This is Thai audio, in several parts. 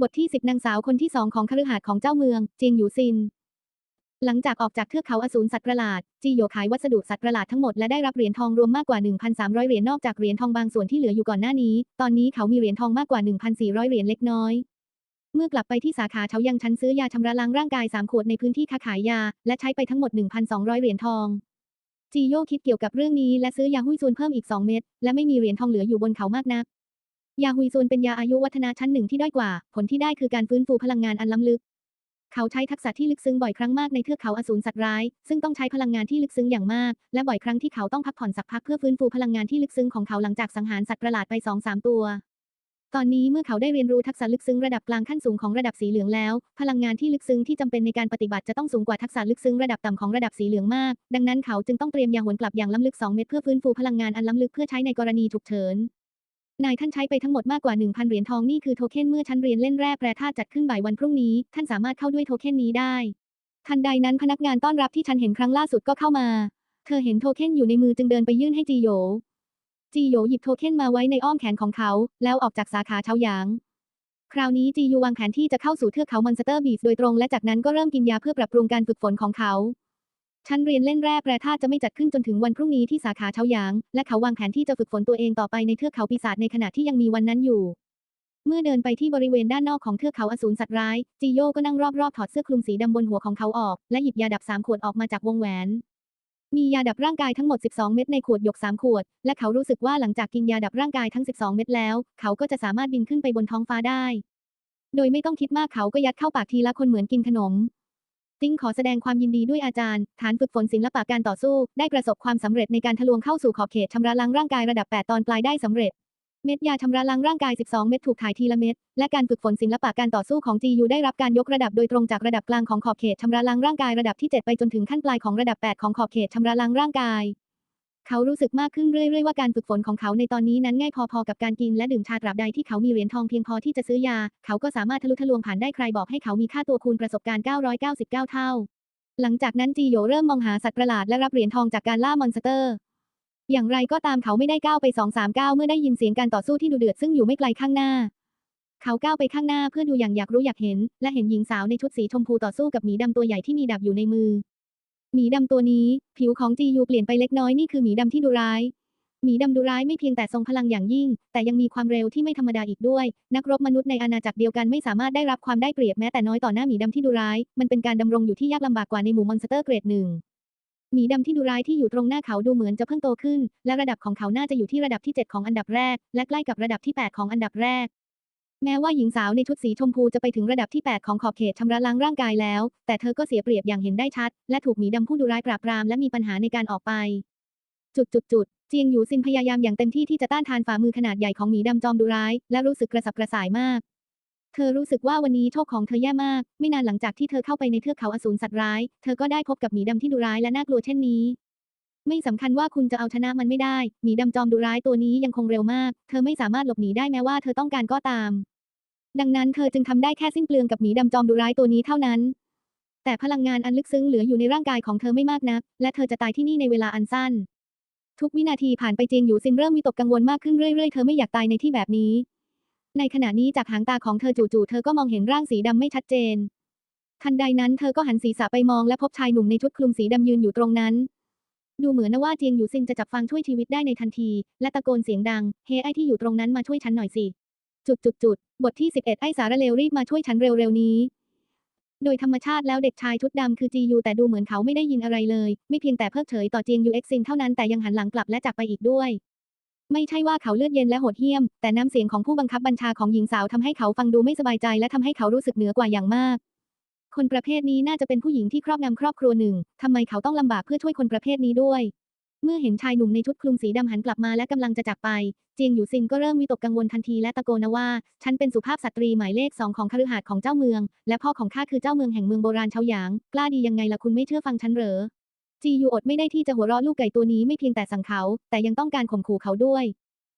บทที่สิบนางสาวคนที่สองของคฤหาสน์ของเจ้าเมืองเจียงหยูซิน หลังจากออกจากเทือกเขาอสูรสัตว์ประหลาด จีโยขายวัสดุสัตว์ประหลาดทั้งหมดและได้รับเหรียญทองรวมมากกว่า 1,300 เหรียญนอกจากเหรียญทองบางส่วนที่เหลืออยู่ก่อนหน้านี้ ตอนนี้เขามีเหรียญทองมากกว่า 1,400 เหรียญเล็กน้อย เมื่อกลับไปที่สาขาเฉายังฉันซื้อยาชำระล้างร่างกาย 3 ขวดในพื้นที่ค้าขายยา และใช้ไปทั้งหมด 1,200 เหรียญทองจีโยคิดเกี่ยวกับเรื่องนี้และซื้อยาหุ้ยซูนเพิ่มอีก 2 เม็ดและไม่มีเหรียญทองเหลืออยู่บนเขามากนัก ยาฮุยซูนเป็นยาอายุวัฒนะชั้นหนึ่งที่ด้อยกว่า ผลที่ได้คือการฟื้นฟูพลังงานอันล้ำลึก เขาใช้ทักษะที่ลึกซึ้งบ่อยครั้งมากในเทือกเขาอสูรสัตว์ร้าย ซึ่งต้องใช้พลังงานที่ลึกซึ้งอย่างมาก และบ่อยครั้งที่เขาต้องพักผ่อนสักพักเพื่อฟื้นฟูพลังงานที่ลึกซึ้งของเขาหลังจากสังหารสัตว์ประหลาดไปสองสามตัว ตอนนี้เมื่อเขาได้เรียนรู้ทักษะลึกซึ้งระดับกลางขั้นสูงของระดับสีเหลืองแล้ว พลังงานที่ลึกซึ้งที่จำเป็นในการปฏิบัติจะต้องสูงกว่าทักษะลึกซึ้งระดับต่ำของระดับสีเหลืองมาก ดังนั้นเขาจึงต้องเตรียมยาหวนกลับอย่างล้ำลึก2เม็ดเพื่อฟื้นฟูพลังงานอันล้ำลึกเพื่อใช้ในกรณีฉุกเฉิน นายท่านใช้ไปทั้งหมดมากกว่า 1,000 เหรียญทองนี่คือโทเค็นเมื่อชั้นเรียนเล่นแร่แปรธาตุจัดขึ้นบ่ายวันพรุ่งนี้ ท่านสามารถเข้าด้วยโทเค็นนี้ได้ ทันใดนั้นพนักงานต้อนรับที่ฉันเห็นครั้งล่าสุดก็เข้ามา เธอเห็นโทเค็นอยู่ในมือจึงเดินไปยื่นให้จีโย จีโยหยิบโทเค็นมาไว้ในอ้อมแขนของเขา แล้วออกจากสาขาเฉาหยาง คราวนี้จียูวางแผนที่จะเข้าสู่เทือกเขามอนสเตอร์บีชโดยตรงและจากนั้นก็เริ่มกินยาเพื่อปรับปรุงการฝึกฝนของเขา ชั้นเรียนเล่นแร่แปรธาตุจะไม่จัดขึ้นจนถึงวันพรุ่งนี้ที่สาขาเฉาหยาง และเขาวางแผนที่จะฝึกฝนตัวเองต่อไปในเทือกเขาปีศาจในขณะที่ยังมีวันนั้นอยู่ เมื่อเดินไปที่บริเวณด้านนอกของเทือกเขาอสูรสัตว์ร้ายจีโยก็นั่งรอบๆถอดเสื้อคลุมสีดำบนหัวของเขาออก และหยิบยาดับสามขวดออกมาจากวงแหวน มียาดับร่างกายทั้งหมด 12 เม็ดในขวดหยก3ขวด และเขารู้สึกว่าหลังจากกินยาดับร่างกายทั้ง 12 เม็ดแล้ว เขาก็จะสามารถบินขึ้นไปบนท้องฟ้าได้โดยไม่ต้องคิดมากเขาก็ยัดเข้าปากทีละคนเหมือนกินขนม ติ้งขอแสดงความยินดีด้วยอาจารย์ ฐานฝึกฝนศิลปะการต่อสู้ ได้ประสบความสำเร็จในการทะลวงเข้าสู่ขอบเขตชำระล้างร่างกายระดับ 8 ตอนปลายได้สำเร็จ เม็ดยาชำระล้างร่างกาย 12 เม็ดถูกถ่ายทีละเม็ด และการฝึกฝนศิลปะการต่อสู้ของ GU ได้รับการยกระดับโดยตรงจากระดับกลางของขอบเขตชำระล้างร่างกายระดับที่ 7 ไปจนถึงขั้นปลายของระดับ 8 ของขอบเขตชำระล้างร่างกาย เขารู้สึกมากขึ้นเรื่อยๆว่าการฝึกฝนของเขาในตอนนี้นั้นง่ายพอๆกับการกินและดื่มชาตราบใดที่เขามีเหรียญทองเพียงพอที่จะซื้อยา เขาก็สามารถทะลุทะลวงผ่านได้ใครบอกให้เขามีค่าตัวคูณประสบการณ์ 999 เท่า หลังจากนั้นจีโยเริ่มมองหาสัตว์ประหลาดและรับเหรียญทองจากการล่ามอนสเตอร์ อย่างไรก็ตามเขาไม่ได้ก้าวไปสองสามก้าวเมื่อได้ยินเสียงการต่อสู้ที่ดุเดือดซึ่งอยู่ไม่ไกลข้างหน้า เขาก้าวไปข้างหน้าเพื่อดูอย่างอยากรู้อยากเห็น และเห็นหญิงสาวในชุดสีชมพูต่อสู้กับหมีดำตัวใหญ่ที่มีดาบอยู่ในมือ หมีดำตัวนี้ ผิวของจียูเปลี่ยนไปเล็กน้อยนี่คือหมีดำที่ดุร้าย หมีดำดุร้ายไม่เพียงแต่ทรงพลังอย่างยิ่ง แต่ยังมีความเร็วที่ไม่ธรรมดาอีกด้วย นักรบมนุษย์ในอาณาจักรเดียวกันไม่สามารถได้รับความได้เปรียบแม้แต่น้อยต่อหน้าหมีดำที่ดุร้าย มันเป็นการดำรงอยู่ที่ยากลำบากกว่าในหมู่มอนสเตอร์เกรดหนึ่งหมีดำที่ดุร้ายที่อยู่ตรงหน้าเขาดูเหมือนจะเพิ่งโตขึ้น และระดับของเขาน่าจะอยู่ที่ระดับที่ 7 ของอันดับแรก และใกล้กับระดับที่ 8 ของอันดับแรก แม้ว่าหญิงสาวในชุดสีชมพูจะไปถึงระดับที่ 8 ของขอบเขตชำระล้างร่างกายแล้ว แต่เธอก็เสียเปรียบอย่างเห็นได้ชัด และถูกหมีดำผู้ดุร้ายปราบปรามและมีปัญหาในการออกไป จุดจุดจุดเจียงหยูซินพยายามอย่างเต็มที่ที่จะต้านทานฝ่ามือขนาดใหญ่ของหมีดำจอมดุร้าย และรู้สึกกระสับกระส่ายมาก เธอรู้สึกว่าวันนี้โชคของเธอแย่มาก ไม่นานหลังจากที่เธอเข้าไปในเทือกเขาอสูรสัตว์ร้าย เธอก็ได้พบกับหมีดำที่ดุร้ายและน่ากลัวเช่นนี้ไม่สำคัญว่าคุณจะเอาชนะมันไม่ได้ หมีดำจอมดุร้ายตัวนี้ยังคงเร็วมาก เธอไม่สามารถหลบหนีได้แม้ว่าเธอต้องการก็ตาม ดังนั้นเธอจึงทำได้แค่สิ้นเปลืองกับหมีดำจอมดุร้ายตัวนี้เท่านั้น แต่พลังงานอันลึกซึ้งเหลืออยู่ในร่างกายของเธอไม่มากนัก และเธอจะตายที่นี่ในเวลาอันสั้น ทุกวินาทีผ่านไปเจียงหยูซินเริ่มวิตกกังวลมากขึ้นเรื่อยๆ เธอไม่อยากตายในที่แบบนี้ ในขณะนี้จากหางตาของเธอจู่ๆเธอก็มองเห็นร่างสีดำไม่ชัดเจน ทันใดนั้นเธอก็หันศีรษะไปมองและพบชายหนุ่มในชุดคลุมสีดำยืนอยู่ตรงนั้น ดูเหมือนนะว่าเจียงหยูซินจะจับฟังช่วยชีวิตได้ในทันที และตะโกนเสียงดัง เฮ้ไอที่อยู่ตรงนั้นมาช่วยฉันหน่อยสิ จุดจุดจุดบทที่ 11 ไอสารเลวรีบมาช่วยฉันเร็วๆนี้ โดยธรรมชาติแล้วเด็กชายชุดดำคือจียูแต่ดูเหมือนเขาไม่ได้ยินอะไรเลย ไม่เพียงแต่เพิกเฉยต่อเจียงยูเอ็กซินเท่านั้นแต่ยังหันหลังกลับและจากไปอีกด้วย ไม่ใช่ว่าเขาเลือดเย็นและโหดเหี้ยม แต่น้ำเสียงของผู้บังคับบัญชาของหญิงสาวทำให้เขาฟังดูไม่สบายใจและทำให้เขารู้สึกเหนือกว่าอย่างมาก คนประเภทนี้น่าจะเป็นผู้หญิงที่ครอบงำครอบครัวหนึ่งทำไมเขาต้องลำบากเพื่อช่วยคนประเภทนี้ด้วย เมื่อเห็นชายหนุ่มในชุดคลุมสีดำหันกลับมาและกำลังจะจากไป เจียงหยูซินก็เริ่มวิตกกังวลทันทีและตะโกนว่า ฉันเป็นสุภาพสตรีหมายเลขสองของคฤหาสน์ของเจ้าเมือง และพ่อของข้าคือเจ้าเมืองแห่งเมืองโบราณเฉาหยาง กล้าดียังไงล่ะคุณไม่เชื่อฟังฉันเหรอ จียูอดไม่ได้ที่จะหัวเราะลูกไก่ตัวนี้ไม่เพียงแต่สั่งเขา แต่ยังต้องการข่มขู่เขาด้วย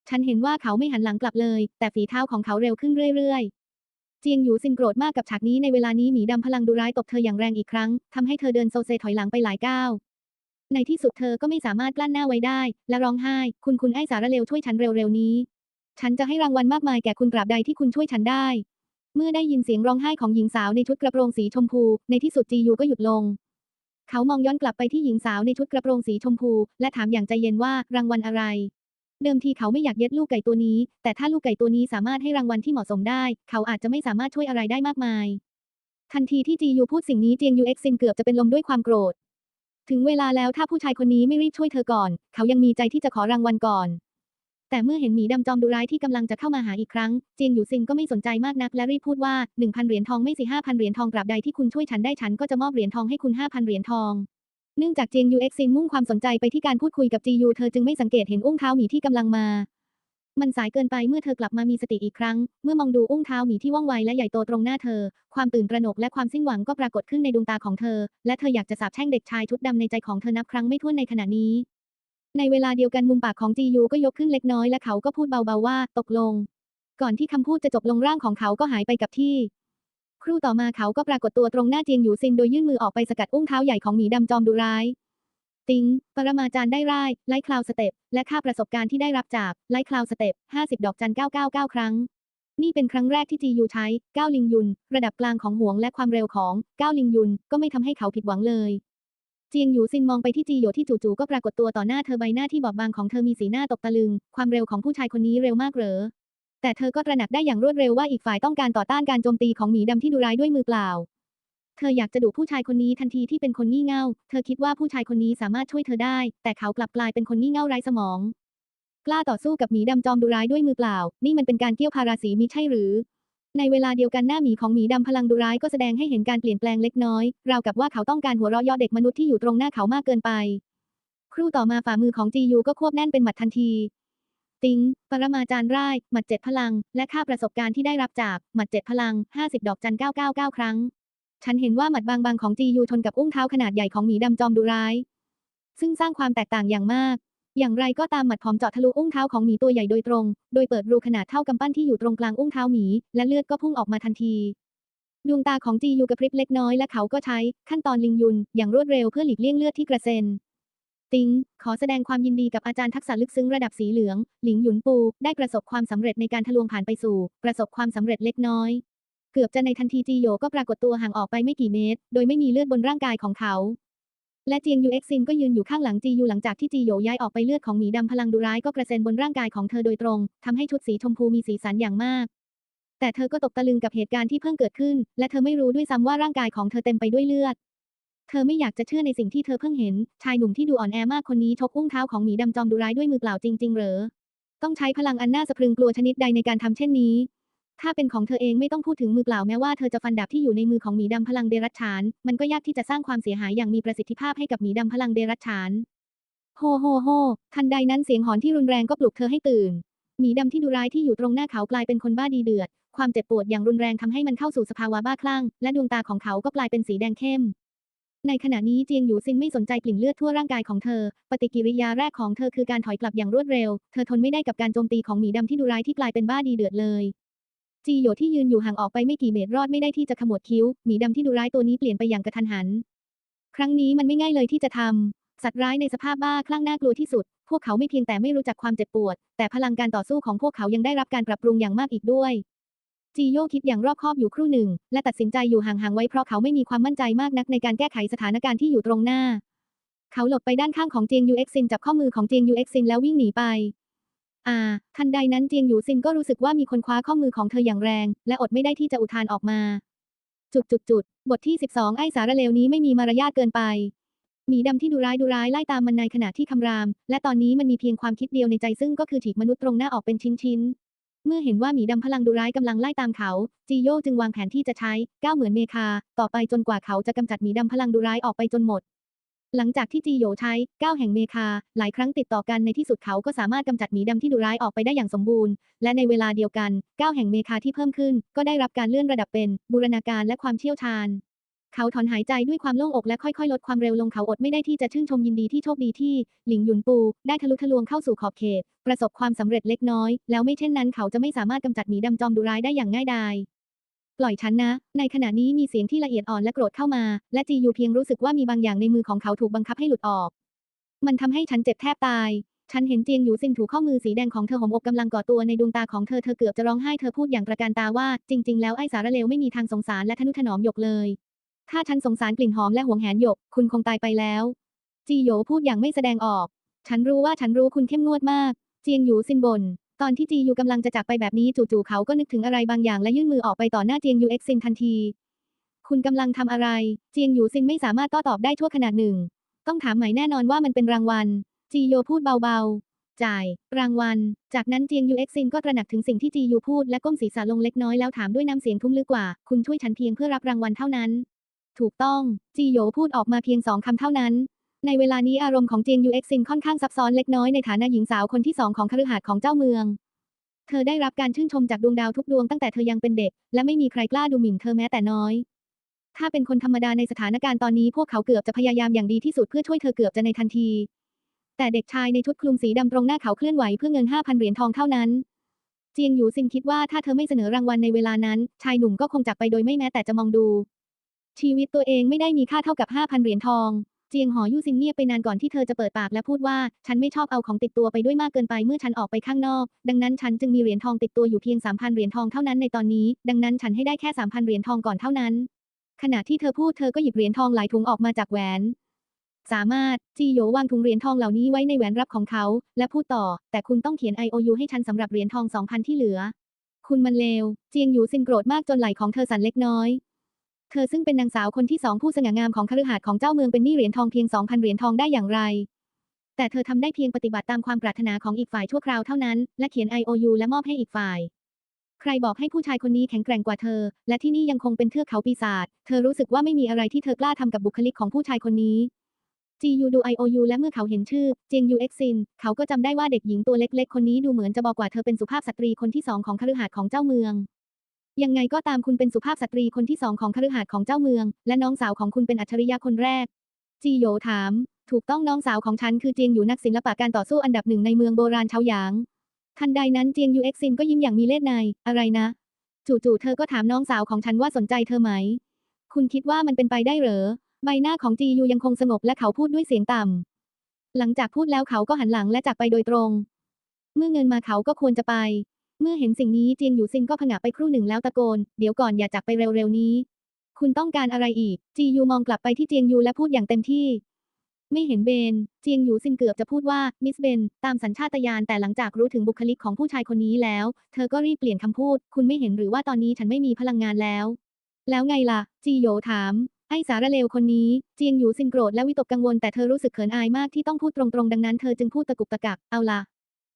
ฉันเห็นว่าเขาไม่หันหลังกลับเลย แต่ฝีเท้าของเขาเร็วขึ้นเรื่อยๆเจียงหยูซินโกรธมากกับฉากนี้ในเวลานี้หมีดำพลังดุร้ายตบเธออย่างแรงอีกครั้งทำให้เธอเดินโซเซถอยหลังไปหลายก้าว ในที่สุดเธอก็ไม่สามารถกลั้นหน้าไว้ได้ และร้องไห้ คุณคุณไอ้สารเลวช่วยฉันเร็วๆนี้ ฉันจะให้รางวัลมากมายแก่คุณตราบใดที่คุณช่วยฉันได้ เมื่อได้ยินเสียงร้องไห้ของหญิงสาวในชุดกระโปรงสีชมพู ในที่สุดจียูก็หยุดลง เขามองย้อนกลับไปที่หญิงสาวในชุดกระโปรงสีชมพู และถามอย่างใจเย็นว่ารางวัลอะไร เดิมทีเขาไม่อยากเย็ดลูกไก่ตัวนี้ แต่ถ้าลูกไก่ตัวนี้สามารถให้รางวัลที่เหมาะสมได้ เขาอาจจะไม่สามารถช่วยอะไรได้มากมาย ทันทีที่จียูพูดสิ่งนี้เจียงยูเอ็กซินเกือบจะเป็นลมด้วยความโกรธ ถึงเวลาแล้วถ้าผู้ชายคนนี้ไม่รีบช่วยเธอก่อน เขายังมีใจที่จะขอรางวัลก่อน แต่เมื่อเห็นหมีดำจอมดุร้ายที่กำลังจะเข้ามาหาอีกครั้ง เจียงหยูซินก็ไม่สนใจมากนักและรีบพูดว่า1,000เหรียญทองไม่สิ5,000เหรียญทองตราบใดที่คุณช่วยฉันได้ฉันก็จะมอบเหรียญทองให้คุณ5,000เหรียญทองเนื่องจากเจียงยูเอ็กซินมุ่งความสนใจไปที่การพูดคุยกับจียูเธอจึงไม่สังเกตเห็นอุ้งเท้าหมีที่กำลังมา มันสายเกินไปเมื่อเธอกลับมามีสติอีกครั้ง เมื่อมองดูอุ้งเท้าหมีที่ว่องไวและใหญ่โตตรงหน้าเธอ ความตื่นตระหนกและความสิ้นหวังก็ปรากฏขึ้นในดวงตาของเธอ และเธออยากจะสาปแช่งเด็กชายชุดดำในใจของเธอนับครั้งไม่ถ้วนในขณะนี้ ในเวลาเดียวกันมุมปากของจียูก็ยกขึ้นเล็กน้อยและเขาก็พูดเบาๆว่า ตกลง ก่อนที่คำพูดจะจบลงร่างของเขาก็หายไปกับที่ ครู่ต่อมาเขาก็ปรากฏตัวตรงหน้าเจียงหยูซินโดยยื่นมือออกไปสกัดอุ้งเท้าใหญ่ของหมีดำจอมดุร้าย ติง ปรมาจารย์ได้ร่ายไลท์คลาวสเต็ป และค่าประสบการณ์ที่ได้รับจากไลท์คลาวสเต็ป 50 ดอกจัน 999 ครั้ง นี่เป็นครั้งแรกที่จียูใช้ 9 ลิงยุน ระดับกลางของห่วงและความเร็วของ 9 ลิงยุน ก็ไม่ทำให้เขาผิดหวังเลย เจียงหยูซินมองไปที่จีโยที่จู่ๆก็ปรากฏตัวต่อหน้าเธอใบหน้าที่บอบบางของเธอมีสีหน้าตกตะลึง ความเร็วของผู้ชายคนนี้เร็วมากเหรอ แต่เธอก็ตระหนักได้อย่างรวดเร็วว่าอีกฝ่ายต้องการต่อต้านการโจมตีของหมีดำที่ดุร้ายด้วยมือเปล่า ธออยากจะดุผู้ชายคนนี้ทันทีที่เป็นคนงี่เง่า เธอคิดว่าผู้ชายคนนี้สามารถช่วยเธอได้ แต่เขากลับกลายเป็นคนงี่เง่าไร้สมอง กล้าต่อสู้กับหมีดำจอมดุร้ายด้วยมือเปล่า นี่มันเป็นการเกี่ยวพาราสีมิใช่หรือ ในเวลาเดียวกันหน้าหมีของหมีดำพลังดุร้ายก็แสดงให้เห็นการเปลี่ยนแปลงเล็กน้อย ราวกับว่าเขาต้องการหัวเราะย่อเด็กมนุษย์ที่อยู่ตรงหน้าเขามากเกินไป ครู่ต่อมาฝ่ามือของจียูก็ควบแน่นเป็นหมัดทันทีติงปรมาจารย์ร่ายหมัดเจ็ดพลัง และค่าประสบการณ์ที่ได้รับจากหมัดเจ็ดพลัง 50 ดอกจัน 999 ครั้ง ฉันเห็นว่าหมัดบางๆของจียูชนกับอุ้งเท้าขนาดใหญ่ของหมีดำจอมดุร้าย ซึ่งสร้างความแตกต่างอย่างมาก อย่างไรก็ตามหมัดผอมเจาะทะลุอุ้งเท้าของหมีตัวใหญ่โดยตรง โดยเปิดรูขนาดเท่ากำปั้นที่อยู่ตรงกลางอุ้งเท้าหมี และเลือดก็พุ่งออกมาทันทีดวงตาของจียูกระพริบเล็กน้อยและเขาก็ใช้ขั้นตอนลิงยุนอย่างรวดเร็วเพื่อหลีกเลี่ยงเลือดที่กระเซ็นติงขอแสดงความยินดีกับอาจารย์ทักษะลึกซึ้งระดับสีเหลือง หลิงหยุนปู ได้ประสบความสำเร็จในการทะลวงผ่านไปสู่ ประสบความสำเร็จเล็กน้อย เกือบจะในทันทีจีโยก็ปรากฏตัวห่างออกไปไม่กี่เมตร โดยไม่มีเลือดบนร่างกายของเขา และเจียงยูเอ็กซินก็ยืนอยู่ข้างหลังจียูหลังจากที่จีโยย้ายออกไปเลือดของหมีดำพลังดุร้ายก็กระเซ็นบนร่างกายของเธอโดยตรงทำให้ชุดสีชมพูมีสีสันอย่างมาก แต่เธอก็ตกตะลึงกับเหตุการณ์ที่เพิ่งเกิดขึ้น และเธอไม่รู้ด้วยซ้ำว่าร่างกายของเธอเต็มไปด้วยเลือดเธอไม่อยากจะเชื่อในสิ่งที่เธอเพิ่งเห็น ชายหนุ่มที่ดูอ่อนแอมากคนนี้ชกอุ้งเท้าของหมีดำจอมดุร้ายด้วยมือเปล่าจริง ๆ เหรอ ต้องใช้พลังอันน่าสะพรึงกลัวชนิดใดในการทำเช่นนี้ ถ้าเป็นของเธอเองไม่ต้องพูดถึงมือเปล่าแม้ว่าเธอจะฟันดาบที่อยู่ในมือของหมีดำพลังเดรัจฉาน มันก็ยากที่จะสร้างความเสียหายอย่างมีประสิทธิภาพให้กับหมีดำพลังเดรัจฉาน โฮโฮโฮทันใดนั้นเสียงหอนที่รุนแรงก็ปลุกเธอให้ตื่น หมีดำที่ดุร้ายที่อยู่ตรงหน้าเขากลายเป็นคนบ้าดีเดือด ความเจ็บปวดอย่างรุนแรงทำให้มันเข้าสู่สภาวะบ้าคลั่ง และดวงตาของเขาก็กลายเป็นสีแดงเข้ม ในขณะนี้เจียงหยูซินไม่สนใจกลิ่นเลือดทั่วร่างกายของเธอ ปฏิกิริยาแรกของเธอคือการถอยกลับอย่างรวดเร็ว เธอทนไม่ได้กับการโจมตีของหมีดำที่ดุร้ายที่กลายเป็นบ้าดีเดือดเลย จีโยที่ยืนอยู่ห่างออกไปไม่กี่เมตรรอดไม่ได้ที่จะขมวดคิ้ว หมีดำที่ดุร้ายตัวนี้เปลี่ยนไปอย่างกระทันหัน ครั้งนี้มันไม่ง่ายเลยที่จะทำ สัตว์ร้ายในสภาพบ้าคลั่งน่ากลัวที่สุด พวกเขาไม่เพียงแต่ไม่รู้จักความเจ็บปวด แต่พลังการต่อสู้ของพวกเขายังได้รับการปรับปรุงอย่างมากอีกด้วยจีโยคิดอย่างรอบคอบอยู่ครู่หนึ่ง และตัดสินใจอยู่ห่างๆไว้เพราะเขาไม่มีความมั่นใจมากนักในการแก้ไขสถานการณ์ที่อยู่ตรงหน้า เขาหลบไปด้านข้างของเจียงยูเอ็กซินจับข้อมือของเจียงยูเอ็กซินแล้ววิ่งหนีไป อ่า ทันใดนั้นเจียงหยูซินก็รู้สึกว่ามีคนคว้าข้อมือของเธออย่างแรง และอดไม่ได้ที่จะอุทานออกมา จุดจุดจุดบทที่ 12 ไอ้สารเลวนี้ไม่มีมารยาทเกินไปหมีดำที่ดูร้ายดูร้ายไล่ตามมันในขณะที่คำราม และตอนนี้มันมีเพียงความคิดเดียวในใจซึ่งก็คือฉีกมนุษย์ตรงหน้าออกเป็นชิ้นๆเมื่อเห็นว่าหมีดำพลังดูร้ายกำลังไล่ตามเขา จีโยจึงวางแผนที่จะใช้ก้าวเหมือนเมคา ต่อไปจนกว่าเขาจะกำจัดหมีดำพลังดูร้ายออกไปจนหมด หลังจากที่จีโยใช้ก้าวแห่งเมคา หลายครั้งติดต่อกันในที่สุดเขาก็สามารถกำจัดหมีดำที่ดุร้ายออกไปได้อย่างสมบูรณ์ และในเวลาเดียวกันก้าวแห่งเมคาที่เพิ่มขึ้น ก็ได้รับการเลื่อนระดับเป็น บูรณาการและความเชี่ยวชาญ เขาถอนหายใจด้วยความโล่งอกและค่อยๆ ลดความเร็วลงเขาอดไม่ได้ที่จะชื่นชมยินดีที่โชคดีที่หลิงหยุนปู ได้ทะลุทะลวงเข้าสู่ขอบเขต ประสบความสำเร็จเล็กน้อย แล้วไม่เช่นนั้นเขาจะไม่สามารถกำจัดหมีดำจอมดุร้ายได้อย่างง่ายดาย ปล่อยฉันนะ ในขณะนี้มีเสียงที่ละเอียดอ่อนและโกรธเข้ามา และจียูเพียงรู้สึกว่ามีบางอย่างในมือของเขาถูกบังคับให้หลุดออก มันทำให้ฉันเจ็บแทบตาย ฉันเห็นเจียงหยูซินถูกข้อมือสีแดงของเธอห่มอกกำลังก่อตัวในดวงตาของเธอ เธอเกือบจะร้องไห้ เธอพูดอย่างตระการตาว่า จริง ๆ แล้วไอ้สารเลวไม่มีทางสงสารและทนุถนอมหยกเลย ถ้าฉันสงสารกลิ่นหอมและห่วงแหนหยก คุณคงตายไปแล้ว จีโยพูดอย่างไม่แสดงออก ฉันรู้ว่าฉันรู้คุณเข้มงวดมาก เจียงหยูซินบน ตอนที่จียูกำลังจะจากไปแบบนี้จู่ๆเขาก็นึกถึงอะไรบางอย่างและยื่นมือออกไปต่อหน้าเจียงยูเอ็กซินทันที คุณกำลังทำอะไร เจียงยูซินไม่สามารถโต้ตอบได้ชั่วขณะหนึ่ง ต้องถามหมายแน่นอนว่ามันเป็นรางวัล จีโยพูดเบาๆ จ่าย รางวัล จากนั้นเจียงยูเอ็กซินก็ตระหนักถึงสิ่งที่จียูพูดและก้มศีรษะลงเล็กน้อยแล้วถามด้วยน้ำเสียงทุ้มลึกกว่า คุณช่วยฉันเพียงเพื่อรับรางวัลเท่านั้น ถูกต้อง จีโยพูดออกมาเพียงสองคำเท่านั้น ในเวลานี้อารมณ์ของเจียงยูเอ็กซินค่อนข้างซับซ้อนเล็กน้อยในฐานะหญิงสาวคนที่สองของคฤหาสน์ของเจ้าเมือง เธอได้รับการชื่นชมจากดวงดาวทุกดวงตั้งแต่เธอยังเป็นเด็ก และไม่มีใครกล้าดูหมิ่นเธอแม้แต่น้อย ถ้าเป็นคนธรรมดาในสถานการณ์ตอนนี้พวกเขาเกือบจะพยายามอย่างดีที่สุดเพื่อช่วยเธอเกือบจะในทันที แต่เด็กชายในชุดคลุมสีดำตรงหน้าเขาเคลื่อนไหวเพื่อเงิน5,000เหรียญทองเท่านั้น เจียงหยูซินคิดว่าถ้าเธอไม่เสนอรางวัลในเวลานั้น ชายหนุ่มก็คงจากไปโดยไม่แม้แต่จะมองดู ชีวิตตัวเองไม่ได้มีค่าเท่ากับ5,000เหรียญทอง เจียงหอยู่ซินเงียบไปนานก่อนที่เธอจะเปิดปากและพูดว่า ฉันไม่ชอบเอาของติดตัวไปด้วยมากเกินไปเมื่อฉันออกไปข้างนอก ดังนั้นฉันจึงมีเหรียญทองติดตัวอยู่เพียง3,000เหรียญทองเท่านั้นในตอนนี้ ดังนั้นฉันให้ได้แค่3,000เหรียญทองก่อนเท่านั้น ขณะที่เธอพูดเธอก็หยิบเหรียญทองหลายถุงออกมาจากแหวน สามารถจีโยวางถุงเหรียญทองเหล่านี้ไว้ในแหวนรับของเขา และพูดต่อ แต่คุณต้องเขียน IOU ให้ฉันสำหรับเหรียญทอง2,000ที่เหลือ คุณมันเลว เจียงหยูซินโกรธมากจนไหล่ของเธอสั่นเล็กน้อย เธอซึ่งเป็นนางสาวคนที่สองผู้สง่างามของคฤหาสน์ของเจ้าเมืองเป็นหนี้เหรียญทองเพียง 2,000 เหรียญทองได้อย่างไร แต่เธอทำได้เพียงปฏิบัติตามความปรารถนาของอีกฝ่ายชั่วคราวเท่านั้น และเขียน IOU และมอบให้อีกฝ่าย ใครบอกให้ผู้ชายคนนี้แข็งแกร่งกว่าเธอ และที่นี่ยังคงเป็นเทือกเขาปีศาจ เธอรู้สึกว่าไม่มีอะไรที่เธอกล้าทำกับบุคลิกของผู้ชายคนนี้ GU ดู IOU และเมื่อเขาเห็นชื่อ เจียงยูเอ็กซิน เขาก็จำได้ว่าเด็กหญิงตัวเล็กๆ คนนี้ดูเหมือนจะบอกกว่าเธอเป็นสุภาพสตรีคนที่สองของคฤหาสน์ของเจ้าเมือง ยังไงก็ตามคุณเป็นสุภาพสตรีคนที่สองของคฤหาสน์ของเจ้าเมือง และน้องสาวของคุณเป็นอัจฉริยะคนแรก จีโยถาม ถูกต้องน้องสาวของฉันคือเจียงอยู่นักศิลปะการต่อสู้อันดับหนึ่งในเมืองโบราณเฉาหยาง ทันใดนั้นเจียงยูเอ็กซินก็ยิ้มอย่างมีเล่ห์ในอะไรนะ จู่ๆเธอก็ถามน้องสาวของฉันว่าสนใจเธอไหม คุณคิดว่ามันเป็นไปได้เหรอ ใบหน้าของจียูยังคงสงบและเขาพูดด้วยเสียงต่ำหลังจากพูดแล้วเขาก็หันหลังและจากไปโดยตรง เมื่อเงินมาเขาก็ควรจะไป เมื่อเห็นสิ่งนี้เจียงอยู่ซินก็ผงะไปครู่หนึ่งแล้วตะโกน เดี๋ยวก่อนอย่าจากไปเร็วๆนี้ คุณต้องการอะไรอีก จียูมองกลับไปที่เจียงยูและพูดอย่างเต็มที่ ไม่เห็นเบน เจียงหยูซินเกือบจะพูดว่า มิสเบน ตามสัญชาตญาณแต่หลังจากรู้ถึงบุคลิกของผู้ชายคนนี้แล้ว เธอก็รีบเปลี่ยนคำพูด คุณไม่เห็นหรือว่าตอนนี้ฉันไม่มีพลังงานแล้ว แล้วไงล่ะ จีโยถามไอ้สารเลวคนนี้ เจียงหยูซินโกรธและวิตกกังวลแต่เธอรู้สึกเขินอายมากที่ต้องพูดตรงๆ ดังนั้นเธอจึงพูดตะกุกตะกัก เอาล่ะ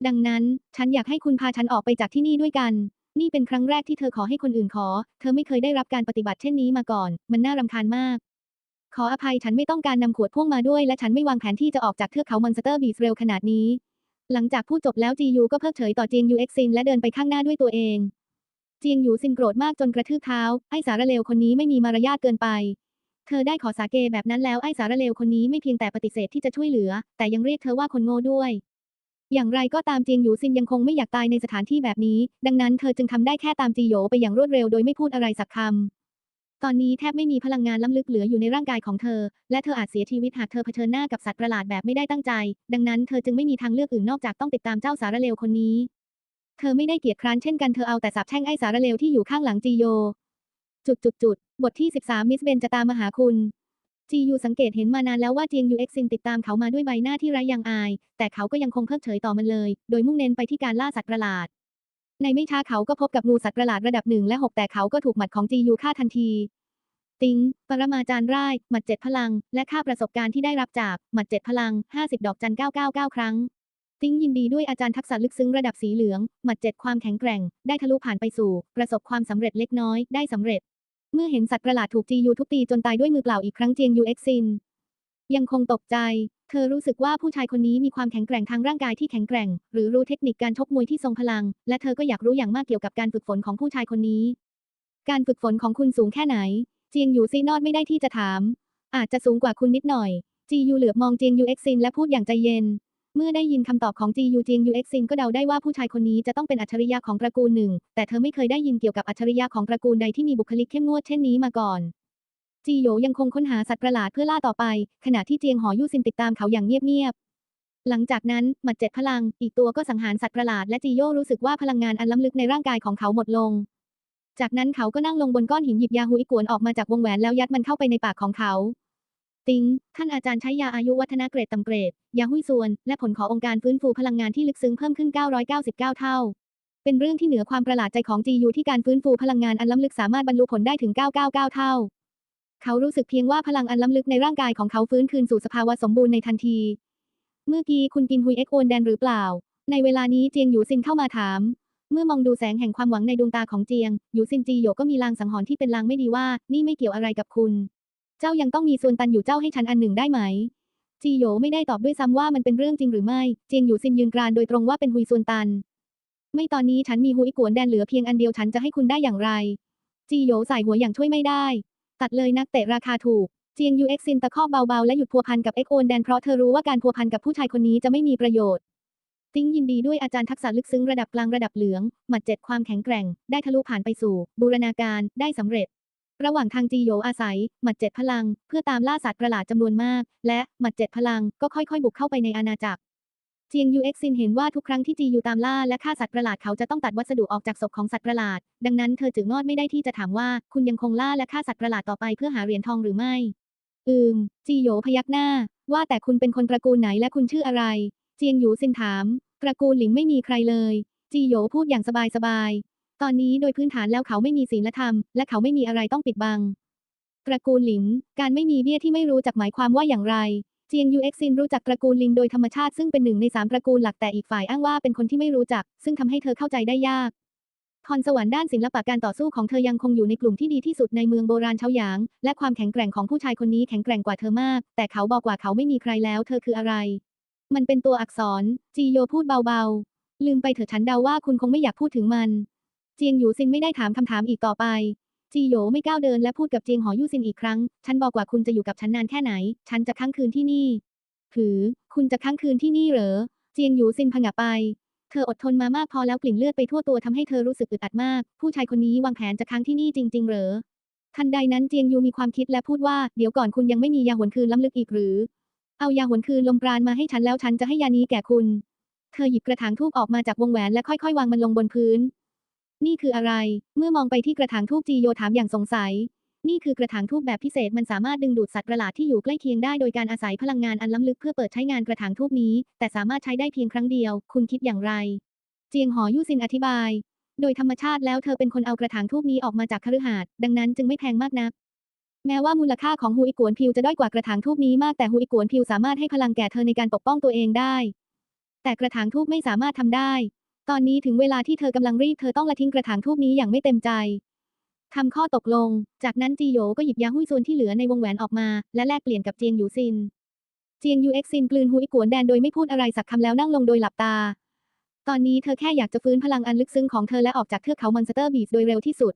ดังนั้น ฉันอยากให้คุณพาฉันออกไปจากที่นี่ด้วยกัน นี่เป็นครั้งแรกที่เธอขอให้คนอื่นขอ เธอไม่เคยได้รับการปฏิบัติเช่นนี้มาก่อน มันน่ารำคาญมาก ขออภัยฉันไม่ต้องการนำขวดพ่วงมาด้วย และฉันไม่วางแผนที่จะออกจากเทือกเขามอนสเตอร์บีสเร็วขนาดนี้ หลังจากพูดจบแล้วจียูก็เพิกเฉยต่อเจียงยูเอ็กซินและเดินไปข้างหน้าด้วยตัวเองเจียงยูซินโกรธมากจนกระทืบเท้า ไอ้สารเลวคนนี้ไม่มีมารยาทเกินไปเธอได้ขอสาเกแบบนั้นแล้วไอ้สารเลวคนนี้ไม่เพียงแต่ปฏิเสธที่จะช่วยเหลือ แต่ยังเรียกเธอว่าคนโง่ด้วย อย่างไรก็ตามเจียงหยูซินยังคงไม่อยากตายในสถานที่แบบนี้ ดังนั้นเธอจึงทำได้แค่ตามจีโหยไปอย่างรวดเร็วโดยไม่พูดอะไรสักคำตอนนี้แทบไม่มีพลังงานล้ำลึกเหลืออยู่ในร่างกายของเธอ และเธออาจเสียชีวิตหากเธอเผชิญหน้ากับสัตว์ประหลาดแบบไม่ได้ตั้งใจ ดังนั้นเธอจึงไม่มีทางเลือกอื่นนอกจากต้องติดตามเจ้าสารเลวคนนี้ เธอไม่ได้เกียจคร้านเช่นกันเธอเอาแต่สาบแช่งไอ้สารเลวที่อยู่ข้างหลังจีโยจุดจุดจุดบทที่ 13 มิสเบนจะตามมาหาคุณ จียูสังเกตเห็นมานานแล้วว่าเจียงยูเอ็กซินติดตามเขามาด้วยใบหน้าที่ไร้ยางอาย แต่เขาก็ยังคงเพิกเฉยต่อมันเลย โดยมุ่งเน้นไปที่การล่าสัตว์ประหลาด ในไม่ช้าเขาก็พบกับงูสัตว์ประหลาดระดับหนึ่งและหกแต่เขาก็ถูกหมัดของจียูฆ่าทันที ติง ปรมาจารย์ร่ายหมัดเจ็ดพลัง และค่าประสบการณ์ที่ได้รับจากหมัดเจ็ดพลัง 50 ดอกจัน999ครั้ง ติงยินดีด้วยอาจารย์ทักษะลึกซึ้งระดับสีเหลืองหมัดเจ็ดความแข็งแกร่ง ได้ทะลุผ่านไปสู่ ประสบความสำเร็จเล็กน้อยได้สำเร็จ เมื่อเห็นสัตว์ประหลาดถูกจียูทุบตีจนตายด้วยมือเปล่าอีกครั้งเจียงยูเอ็กซิน ยังคงตกใจ เธอรู้สึกว่าผู้ชายคนนี้มีความแข็งแกร่งทางร่างกายที่แข็งแกร่ง หรือรู้เทคนิคการชกมวยที่ทรงพลัง และเธอก็อยากรู้อย่างมากเกี่ยวกับการฝึกฝนของผู้ชายคนนี้ การฝึกฝนของคุณสูงแค่ไหน เจียงยูซีนอดไม่ได้ที่จะถาม อาจจะสูงกว่าคุณนิดหน่อยจียูเหลือบมองเจียงยูเอ็กซินและพูดอย่างใจเย็น เมื่อได้ยินคำตอบของจียูเจียงยูเอ็กซินก็เดาได้ว่าผู้ชายคนนี้จะต้องเป็นอัจฉริยะของตระกูลหนึ่ง แต่เธอไม่เคยได้ยินเกี่ยวกับอัจฉริยะของตระกูลใดที่มีบุคลิกเข้มงวดเช่นนี้มาก่อน จีโยยังคงค้นหาสัตว์ประหลาดเพื่อล่าต่อไป ขณะที่เจียงหอยู่ซินติดตามเขาอย่างเงียบๆ หลังจากนั้นหมัดเจ็ดพลัง อีกตัวก็สังหารสัตว์ประหลาดและจีโยรู้สึกว่าพลังงานอันล้ำลึกในร่างกายของเขาหมดลง จากนั้นเขาก็นั่งลงบนก้อนหินหยิบยาหุยกวนออกมาจากวงแหวนแล้วยัดมันเข้าไปในปากของเขา ติงท่านอาจารย์ใช้ยาอายุวัฒนะเกรดต่ำเกรด ยาหุ้ยส่วน และผลขององค์การฟื้นฟูพลังงานที่ลึกซึ้งเพิ่มขึ้น 999 เท่า เป็นเรื่องที่เหนือความประหลาดใจของจียูที่การฟื้นฟูพลังงานอันล้ำลึกสามารถบรรลุผลได้ถึง 999 เท่า เขารู้สึกเพียงว่าพลังอันล้ำลึกในร่างกายของเขาฟื้นคืนสู่สภาวะสมบูรณ์ในทันที เมื่อกี้คุณกินฮุยเอ็กโอนแดนหรือเปล่า ในเวลานี้เจียงหยูซินเข้ามาถาม เมื่อมองดูแสงแห่งความหวังในดวงตาของเจียงหยูซินจีโยก็มีลางสังหรณ์ที่เป็นลางไม่ดีว่า นี่ไม่เกี่ยวอะไรกับคุณ เจ้ายังต้องมีส่วนตันอยู่เจ้าให้ฉันอันหนึ่งได้ไหม จีโยไม่ได้ตอบด้วยซ้ำว่ามันเป็นเรื่องจริงหรือไม่เจียงหยูซินยืนกรานโดยตรงว่าเป็นฮุยส่วนตัน ไม่ตอนนี้ฉันมีฮุยกวนแดนเหลือเพียงอันเดียวฉันจะให้คุณได้อย่างไร จีโยใส่หัวอย่างช่วยไม่ได้ ตัดเลยนักเตะราคาถูกเจียงยูเอ็กซินตะคอกเบาๆและหยุดพัวพันกับเอ็กโอนแดนเพราะเธอรู้ว่าการพัวพันกับผู้ชายคนนี้จะไม่มีประโยชน์ติ้งยินดีด้วยอาจารย์ทักษะลึกซึ้งระดับกลางระดับเหลือง หมัดเจ็ดความแข็งแกร่ง ได้ทะลุผ่านไปสู่ บูรณาการได้สำเร็จ ระหว่างทางจีโยอาศัย หมัดเจ็ดพลัง เพื่อตามล่าสัตว์ประหลาดจำนวนมาก และหมัดเจ็ดพลังก็ค่อยๆ บุกเข้าไปในอาณาจักรเจียงยูเอ็กซินเห็นว่าทุกครั้งที่จียูตามล่าและฆ่าสัตว์ประหลาดเขาจะต้องตัดวัสดุออกจากศพของสัตว์ประหลาด ดังนั้นเธอจึงงอดไม่ได้ที่จะถามว่าคุณยังคงล่าและฆ่าสัตว์ประหลาดต่อไปเพื่อหาเหรียญทองหรือไม่ อืม จีโยพยักหน้า ว่าแต่คุณเป็นคนตระกูลไหนและคุณชื่ออะไร เจียงยูซินถาม ตระกูลหลิงไม่มีใครเลย จีโยพูดอย่างสบายๆ ตอนนี้โดยพื้นฐานแล้วเขาไม่มีศีลธรรม และเขาไม่มีอะไรต้องปิดบัง ตระกูลหลิงการไม่มีเบี้ยที่ไม่รู้จักหมายความว่าอย่างไรเจียงยูเอ็กซินรู้จักตระกูลลิงโดยธรรมชาติซึ่งเป็นหนึ่งในสามตระกูลหลักแต่อีกฝ่ายอ้างว่าเป็นคนที่ไม่รู้จัก ซึ่งทำให้เธอเข้าใจได้ยากพรสวรรค์ด้านศิลปะการต่อสู้ของเธอยังคงอยู่ในกลุ่มที่ดีที่สุดในเมืองโบราณเฉาหยาง และความแข็งแกร่งของผู้ชายคนนี้แข็งแกร่งกว่าเธอมาก แต่เขาบอกว่าเขาไม่มีใครแล้วเธอคืออะไร มันเป็นตัวอักษร จีโยพูดเบาๆ ลืมไปเถอะฉันเดาว่าคุณคงไม่อยากพูดถึงมัน เจียงหยูซินไม่ได้ถามคำถามอีกต่อไป จีโยไม่ก้าวเดินและพูดกับเจียงหอยู่ซินอีกครั้ง ฉันบอกว่าคุณจะอยู่กับฉันนานแค่ไหน ฉันจะค้างคืนที่นี่หือ คุณจะค้างคืนที่นี่เหรอ เจียงหยูซินผงะไป เธออดทนมามากพอแล้วกลิ่นเลือดไปทั่วตัวทำให้เธอรู้สึกอึดอัดมาก ผู้ชายคนนี้วางแผนจะค้างที่นี่จริง ๆ เหรอ ทันใดนั้นเจียงยูมีความคิดและพูดว่า เดี๋ยวก่อนคุณยังไม่มียาหวนคืนล้ำลึกอีกหรือ เอายาหวนคืนลมปราณมาให้ฉันแล้วฉันจะให้ยานี้แก่คุณ เธอหยิบกระถางทูบออกมาจากวงแหวนและค่อยๆ วางมันลงบนพื้น นี่คืออะไร เมื่อมองไปที่กระถางทูบจีโยถามอย่างสงสัย นี่คือกระถางทูบแบบพิเศษมันสามารถดึงดูดสัตว์ประหลาดที่อยู่ใกล้เคียงได้โดยการอาศัยพลังงานอันล้ำลึกเพื่อเปิดใช้งานกระถางทูบนี้ แต่สามารถใช้ได้เพียงครั้งเดียว คุณคิดอย่างไร เจียงหอยู่ซินอธิบาย โดยธรรมชาติแล้วเธอเป็นคนเอากระถางทูบนี้ออกมาจากคฤหาสน์ดังนั้นจึงไม่แพงมากนัก แม้ว่ามูลค่าของฮูอิกวนพิวจะด้อยกว่ากระถางทูบนี้มากแต่ฮูอิกวนพิวสามารถให้พลังแก่เธอในการปกป้องตัวเองได้ แต่กระถางทูบไม่สามารถทำได้ ตอนนี้ถึงเวลาที่เธอกำลังรีบเธอต้องละทิ้งกระถางทูบนี้อย่างไม่เต็มใจทำข้อตกลง จากนั้นจีโยก็หยิบยาหุ้ยส่วนที่เหลือในวงแหวนออกมา และแลกเปลี่ยนกับเจียงหยูซิน เจียงยูเอ็กซินกลืนหุยกวนแดนโดยไม่พูดอะไรสักคำแล้วนั่งลงโดยหลับตา ตอนนี้เธอแค่อยากจะฟื้นพลังอันลึกซึ้งของเธอและออกจากเทือกเขามอนสเตอร์บีชโดยเร็วที่สุด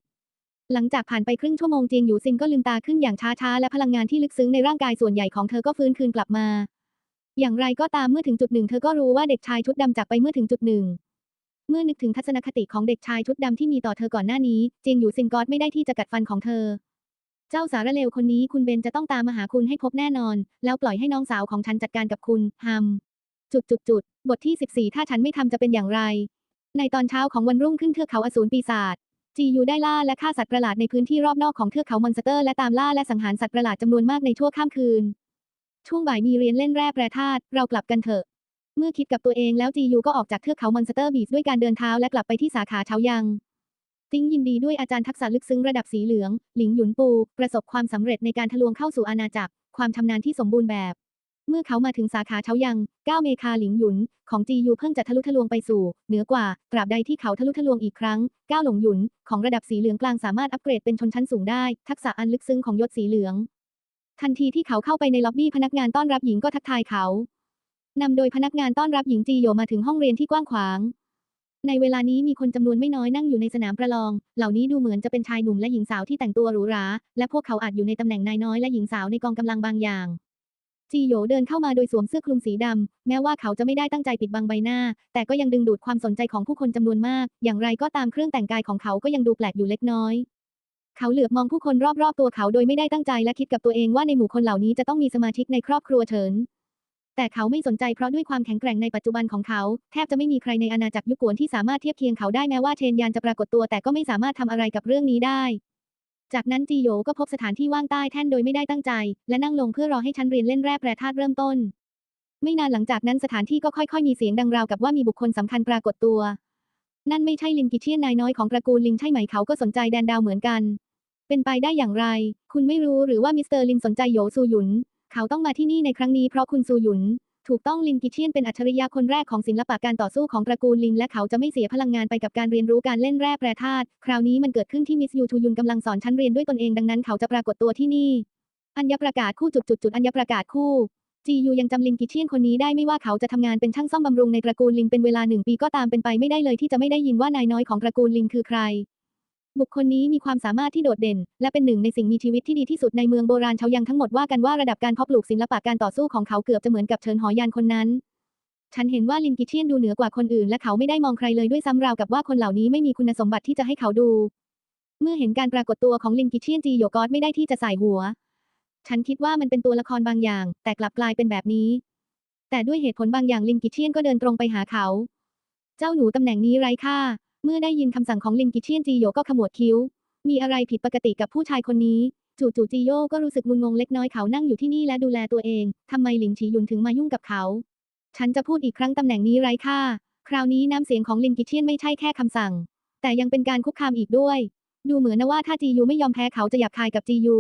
หลังจากผ่านไปครึ่งชั่วโมงเจียงหยูซินก็ลืมตาขึ้นอย่างช้าๆและพลังงานที่ลึกซึ้งในร่างกายส่วนใหญ่ของเธอก็ฟื้นคืนกลับมา อย่างไรก็ตามเมื่อถึงจุดหนึ่งเธอก็รู้ว่าเด็กชายชุดดำจากไปเมื่อถึงจุดหนึ่ง เมื่อนึกถึงทัศนคติของเด็กชายชุดดำที่มีต่อเธอก่อนหน้านี้เจียงหยูซินกอดไม่ได้ที่จะกัดฟันของเธอ เจ้าสารเลวคนนี้คุณเบนจะต้องตามมาหาคุณให้พบแน่นอน แล้วปล่อยให้น้องสาวของฉันจัดการกับคุณฮัมจุดจุดจุดบทที่ 14 ถ้าฉันไม่ทำจะเป็นอย่างไร ในตอนเช้าของวันรุ่งขึ้นเทือกเขาอสูรปีศาจจียูได้ล่าและฆ่าสัตว์ประหลาดในพื้นที่รอบนอกของเทือกเขามอนสเตอร์และตามล่าและสังหารสัตว์ประหลาดจำนวนมากในชั่วข้ามคืน ช่วงบ่ายมีเรียนเล่นแร่แปรธาตุเรากลับกันเถอะ เมื่อคิดกับตัวเองแล้วจียูก็ออกจากเทือกเขามอนสเตอร์บีชด้วยการเดินเท้าและกลับไปที่สาขาเฉายัง ติ้งยินดีด้วยอาจารย์ทักษะลึกซึ้งระดับสีเหลือง หลิงหยุนปู ประสบความสำเร็จในการทะลวงเข้าสู่อาณาจักร ความชำนาญที่สมบูรณ์แบบ เมื่อเขามาถึงสาขาเฉายังก้าวเมคาหลิงหยุน ของจียูเพิ่งจะทะลุทะลวงไปสู่ เหนือกว่า ตราบใดที่เขาทะลุทะลวงอีกครั้งก้าวหลงหยุน ของระดับสีเหลืองกลางสามารถอัปเกรดเป็นชนชั้นสูงได้ ทักษะอันลึกซึ้งของยศสีเหลือง ทันทีที่เขาเข้าไปในล็อบบี้พนักงานต้อนรับหญิงก็ทักทายเขา นำโดยพนักงานต้อนรับหญิงจีโยมาถึงห้องเรียนที่กว้างขวาง ในเวลานี้มีคนจำนวนไม่น้อยนั่งอยู่ในสนามประลอง เหล่านี้ดูเหมือนจะเป็นชายหนุ่มและหญิงสาวที่แต่งตัวหรูหรา และพวกเขาอาจอยู่ในตำแหน่งนายน้อยและหญิงสาวในกองกำลังบางอย่างจีโยเดินเข้ามาโดยสวมเสื้อคลุมสีดำ แม้ว่าเขาจะไม่ได้ตั้งใจปิดบังใบหน้า แต่ก็ยังดึงดูดความสนใจของผู้คนจำนวนมาก อย่างไรก็ตามเครื่องแต่งกายของเขาก็ยังดูแปลกอยู่เล็กน้อย เขาเหลือบมองผู้คนรอบๆตัวเขาโดยไม่ได้ตั้งใจและคิดกับตัวเองว่าในหมู่คนเหล่านี้จะต้องมีสมาชิกในครอบครัวเฉิน แต่เขาไม่สนใจเพราะด้วยความแข็งแกร่งในปัจจุบันของเขา แทบจะไม่มีใครในอาณาจักรยุกวนที่สามารถเทียบเคียงเขาได้แม้ว่าเชนยานจะปรากฏตัวแต่ก็ไม่สามารถทำอะไรกับเรื่องนี้ได้ จากนั้นจีโยก็พบสถานที่ว่างใต้แท่นโดยไม่ได้ตั้งใจ และนั่งลงเพื่อรอให้ชั้นเรียนเล่นแร่แปรธาตุเริ่มต้น ไม่นานหลังจากนั้นสถานที่ก็ค่อยๆ มีเสียงดังราวกับว่ามีบุคคลสำคัญปรากฏตัว นั่นไม่ใช่ลิงกิเชียนนายน้อยของตระกูลลิงใช่ไหมเขาก็สนใจแดนดาวเหมือนกัน เป็นไปได้อย่างไร คุณไม่รู้หรือว่ามิสเตอร์ลินสนใจโยซูหยุน เขาต้องมาที่นี่ในครั้งนี้เพราะคุณซูหยุน ถูกต้องลิงกิเชียนเป็นอัจฉริยะคนแรกของศิลปะการต่อสู้ของตระกูลลิงและเขาจะไม่เสียพลังงานไปกับการเรียนรู้การเล่นแร่แปรธาตุคราวนี้มันเกิดขึ้นที่มิสยูทูยุนกำลังสอนชั้นเรียนด้วยตนเองดังนั้นเขาจะปรากฏตัวที่นี่ อัญญประกาศคู่จุดจุดจุดอัญญประกาศคู่จียูยังจำลิงกิเชียนคนนี้ได้ไม่ว่าเขาจะทำงานเป็นช่างซ่อมบำรุงในตระกูลลิงเป็นเวลาหนึ่งปีก็ตามเป็นไปไม่ได้เลยที่จะไม่ได้ยินว่านายน้อยของตระกูลลิงคือใคร บุคคลนี้มีความสามารถที่โดดเด่น และเป็นหนึ่งในสิ่งมีชีวิตที่ดีที่สุดในเมืองโบราณชาวยังทั้งหมดว่ากันว่าระดับการเพาะปลูกศิลปะการต่อสู้ของเขาเกือบจะเหมือนกับเฉินหอยานคนนั้น ฉันเห็นว่าลินกิเชียนดูเหนือกว่าคนอื่น และเขาไม่ได้มองใครเลยด้วยซ้ำราวกับว่าคนเหล่านี้ไม่มีคุณสมบัติที่จะให้เขาดู เมื่อเห็นการปรากฏตัวของลินกิเชียนจีโยกอสไม่ได้ที่จะใส่หัว ฉันคิดว่ามันเป็นตัวละครบางอย่าง แต่กลับกลายเป็นแบบนี้ แต่ด้วยเหตุผลบางอย่างลินกิเชียนก็เดินตรงไปหาเขา เจ้าหนูตำแหน่งนี้ไร้ค่า เมื่อได้ยินคำสั่งของลินกิเชียนจีโยก็ขมวดคิ้ว มีอะไรผิดปกติกับผู้ชายคนนี้ จู่ๆจีโยก็รู้สึกงุนงงเล็กน้อยเขานั่งอยู่ที่นี่และดูแลตัวเอง ทำไมหลิงฉีหยุนถึงมายุ่งกับเขา ฉันจะพูดอีกครั้งตำแหน่งนี้ไร้ค่า คราวนี้น้ำเสียงของลินกิเชียนไม่ใช่แค่คำสั่ง แต่ยังเป็นการคุกคามอีกด้วย ดูเหมือนนะว่าถ้าจียูไม่ยอมแพ้เขาจะหยาบคายกับจียู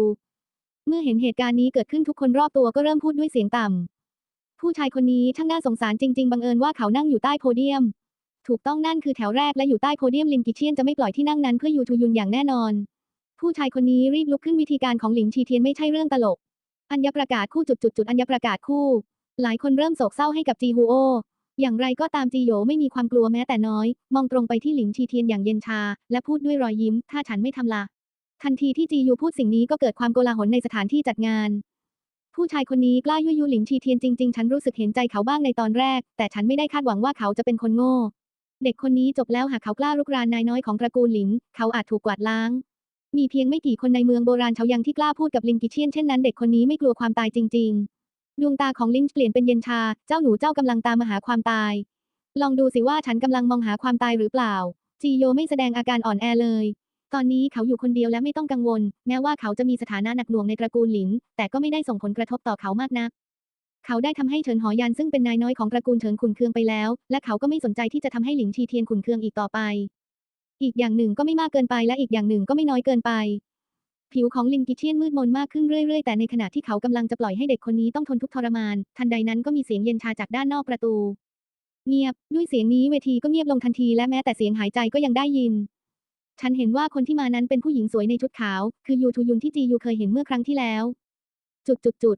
เมื่อเห็นเหตุการณ์นี้เกิดขึ้นทุกคนรอบตัวก็เริ่มพูดด้วยเสียงต่ำผู้ชายคนนี้ช่างน่าสงสารจริง ๆ บังเอิญว่าเขานั่งอยู่ใต้โพเดียม ถูกต้องนั่นคือแถวแรกและอยู่ใต้โพเดียมลินกิเชียนจะไม่ปล่อยที่นั่งนั้นเพื่อยูทูยุนอย่างแน่นอน ผู้ชายคนนี้รีบลุกขึ้นวิธีการของหลิงชีเทียนไม่ใช่เรื่องตลก อัญญประกาศคู่จุดจุดจุดอัญญประกาศคู่ หลายคนเริ่มโศกเศร้าให้กับจีฮูโอ อย่างไรก็ตามจีโยไม่มีความกลัวแม้แต่น้อย มองตรงไปที่หลิงชีเทียนอย่างเย็นชา และพูดด้วยรอยยิ้ม ถ้าฉันไม่ทำละทันทีที่จียูพูดสิ่งนี้ก็เกิดความโกลาหลในสถานที่จัดงานผู้ชายคนนี้กล้ายุยยูหลิงชีเทียนจริงๆ ฉันรู้สึกเห็นใจเขาบ้างในตอนแรก แต่ฉันไม่ได้คาดหวังว่าเขาจะเป็นคนโง่ เด็กคนนี้จบแล้วหากเขากล้ารุกรานนายน้อยของตระกูลหลิง เขาอาจถูกกวาดล้าง มีเพียงไม่กี่คนในเมืองโบราณชาวยังที่กล้าพูดกับลิงกิเชียนเช่นนั้นเด็กคนนี้ไม่กลัวความตายจริง ๆ ดวงตาของลิงเปลี่ยนเป็นเย็นชา เจ้าหนูเจ้ากำลังตามมาหาความตาย ลองดูสิว่าฉันกำลังมองหาความตายหรือเปล่า จีโยไม่แสดงอาการอ่อนแอเลย ตอนนี้เขาอยู่คนเดียวและไม่ต้องกังวล แม้ว่าเขาจะมีสถานะหนักหน่วงในตระกูลหลินแต่ก็ไม่ได้ส่งผลกระทบต่อเขามากนัก เขาได้ทำให้เฉินหอยันซึ่งเป็นนายน้อยของตระกูลเฉินขุนเคืองไปแล้ว และเขาก็ไม่สนใจที่จะทำให้หลิงชีเทียนขุนเคืองอีกต่อไป อีกอย่างหนึ่งก็ไม่มากเกินไปและอีกอย่างหนึ่งก็ไม่น้อยเกินไป ผิวของลิงกิเชียนมืดมนมากขึ้นเรื่อยๆ แต่ในขณะที่เขากำลังจะปล่อยให้เด็กคนนี้ต้องทนทุกทรมาน ทันใดนั้นก็มีเสียงเย็นชาจากด้านนอกประตู เงียบ ด้วยเสียงนี้เวทีก็เงียบลงทันทีและแม้แต่เสียงหายใจก็ยังได้ยินฉันเห็นว่าคนที่มานั้นเป็นผู้หญิงสวยในชุดขาว คือยูทูยุนที่จียูเคยเห็นเมื่อครั้งที่แล้ว จุดจุดจุด